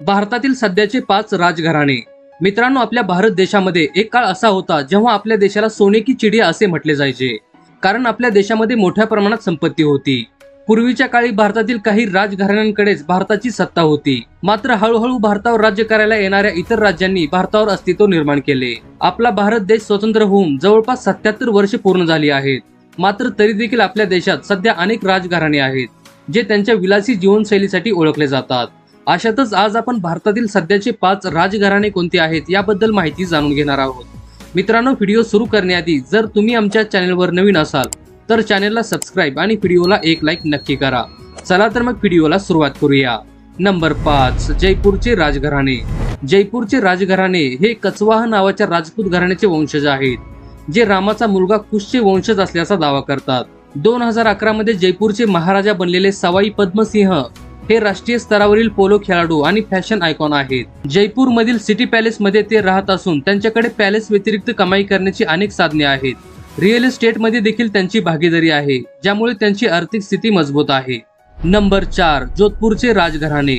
भारतातील सध्याचे पाच राजघराणे. मित्रांनो आपल्या भारत देशामध्ये एक काळ असा होता जेव्हा आपल्या देशाला सोने की चिडिया असे म्हटले जायचे. कारण आपल्या देशामध्ये मोठ्या प्रमाणात संपत्ती होती. पूर्वीच्या काळी भारतातील काही राजघराण्यांकडेच भारताची सत्ता होती. मात्र हळूहळू भारतावर राज्य करायला येणाऱ्या इतर राज्यांनी भारतावर अस्तित्व निर्माण केले. आपला भारत देश स्वतंत्र होऊन जवळपास सत्याहत्तर वर्षे पूर्ण झाली आहेत. मात्र तरी देखील आपल्या देशात सध्या अनेक राजघराणे आहेत जे त्यांच्या विलासी जीवनशैलीसाठी ओळखले जातात. अशातच आज आपण भारतातील सध्याचे पाच राजघराणे कोणते आहेत याबद्दल माहिती जाणून घेणार आहोत. मित्रांनो व्हिडिओ सुरू करण्याआधी जर तुम्ही आमच्या चॅनलवर नवीन असाल तर चॅनलला सबस्क्राईब आणि व्हिडिओला एक लाईक नक्की करा. चला तर मग व्हिडिओला सुरुवात करूया. नंबर पाच जयपूरचे राजघराणे. जयपूरचे राजघराणे हे कचवाह नावाच्या राजपूत घराण्याचे वंशज आहेत जे रामाचा मुलगा कुशचे वंशज असल्याचा दावा करतात. दोन हजार अकरा मध्ये जयपूरचे महाराजा बनलेले सवाई पद्मसिंह हे राष्ट्रीय स्तरावरील पोलो खेळाडू आणि फॅशन आयकॉन आहेत. जयपूर मधील सिटी पॅलेस मध्ये ते राहत असून त्यांच्याकडे पॅलेस व्यतिरिक्त कमाई करण्याची अनेक साधने आहेत. रिअल इस्टेटमध्ये देखील त्यांची भागीदारी आहे ज्यामुळे त्यांची आर्थिक स्थिती मजबूत आहे. नंबर चार जोधपूरचे राजघराणे.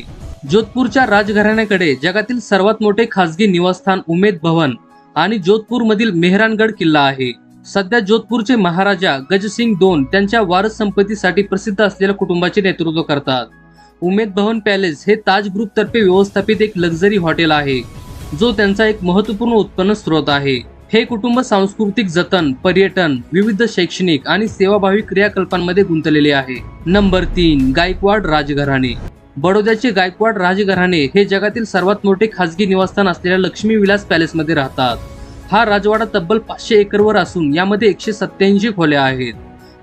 जोधपूरच्या राजघराण्याकडे जगातील सर्वात मोठे खासगी निवासस्थान उमेद भवन आणि जोधपूर मधील मेहरानगड किल्ला आहे. सध्या जोधपूरचे महाराजा गजसिंग दोन त्यांच्या वारस संपत्तीसाठी प्रसिद्ध असलेल्या कुटुंबाचे नेतृत्व करतात. उमेद भवन पॅलेस हे ताज ग्रुपतर्फे व्यवस्थापित एक लक्झरी हॉटेल आहे जो त्यांचा एक महत्त्वपूर्ण उत्पन्न स्रोत आहे. हे कुटुंब सांस्कृतिक जतन पर्यटन विविध शैक्षणिक आणि सेवाभावी क्रियाकल्पांमध्ये गुंतलेले आहे. नंबर तीन गायकवाड राजघराणे. बडोद्याचे गायकवाड राजघराणे हे जगातील सर्वात मोठे खासगी निवासस्थान असलेल्या लक्ष्मी विलास पॅलेसमध्ये राहतात. हा राजवाडा तब्बल पाचशे एकरवर असून यामध्ये एकशे सत्याऐंशी खोल्या आहेत.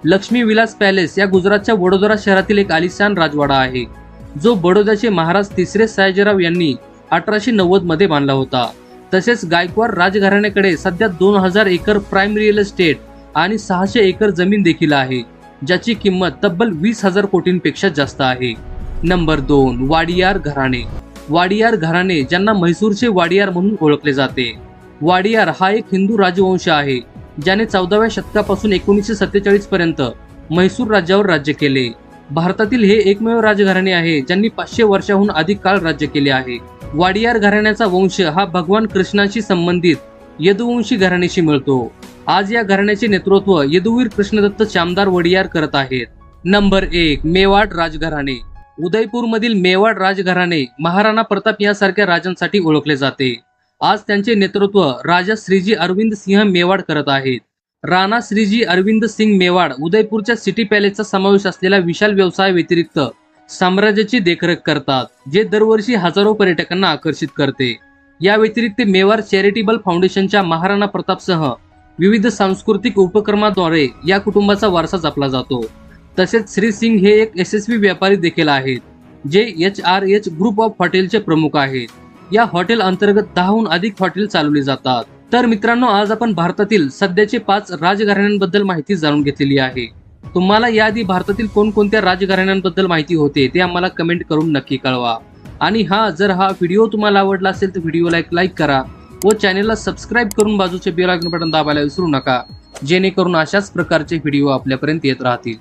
लक्ष्मी विलास पॅलेस या गुजरातच्या वडोदरा शहरातील एक आलिशान राजवाडा आहे. जो बडोद्याचे महाराज तिसरे सयाजीराव यांनी अठराशे नव्वदमध्ये बांधला होता. तसेच गायकवाड राजघराण्याकडे सध्या दोन हजार एकर प्राईम रिअल इस्टेट आणि सहाशे एकर जमीन देखील आहे ज्याची किंमत तब्बल वीस हजार कोटींपेक्षा जास्त आहे. नंबर दोन वाडियार घराणे. वाडियार घराणे ज्यांना म्हैसूरचे वाडियार म्हणून ओळखले जाते. वाडियार हा एक हिंदू राजवंश आहे ज्याने चौदाव्या शतकापासून एकोणीसशे सत्तेचाळीस पर्यंत म्हैसूर राज्यावर राज्य केले. भारतातील हे एकमेव राजघराणे आहे ज्यांनी पाचशे वर्षाहून अधिक काळ राज्य केले आहे. वाडियार घराण्याचा वंश हा भगवान कृष्णाशी संबंधित यदुवंशी घराण्याशी मिळतो. आज या घराण्याचे नेतृत्व यदुवीर कृष्णदत्त चामदार वडियार करत आहेत. नंबर एक मेवाड राजघराणे. उदयपूर मधील मेवाड राजघराणे महाराणा प्रताप यासारख्या राजांसाठी ओळखले जाते. आज त्यांचे नेतृत्व राजा श्रीजी अरविंद सिंह मेवाड करत आहेत. राणा श्रीजी अरविंद सिंग मेवाड उदयपूरच्या सिटी पॅलेसचा समावेश असलेल्या विशाल व्यवसाय व्यतिरिक्त साम्राज्याची देखरेख करतात जे दरवर्षी हजारो पर्यटकांना आकर्षित करते. या व्यतिरिक्त मेवाड चॅरिटेबल फाउंडेशनच्या महाराणा प्रतापसह विविध सांस्कृतिक उपक्रमाद्वारे या कुटुंबाचा वारसा जपला जातो. तसेच श्री सिंग हे एक यशस्वी व्यापारी देखील आहेत जे H R H group of हॉटेलचे प्रमुख आहेत. या हॉटेल अंतर्गत दहाहून अधिक हॉटेल चालवली जातात. तर मित्रांनो आज आपण भारतातील सध्याचे पाच राजघराण्यांबद्दल माहिती जाणून घेतलेली आहे. तुम्हाला याआधी भारतातील कोणकोणत्या राजघराण्यांबद्दल माहिती होते ते आम्हाला कमेंट करून नक्की कळवा. आणि हा जर हा व्हिडिओ तुम्हाला आवडला असेल तर व्हिडिओला एक लाईक करा व चॅनेलला सबस्क्राईब करून बाजूचे बेल आयकॉन बटन दाबायला विसरू नका जेणेकरून अशाच प्रकारचे व्हिडिओ आपल्यापर्यंत येत राहतील.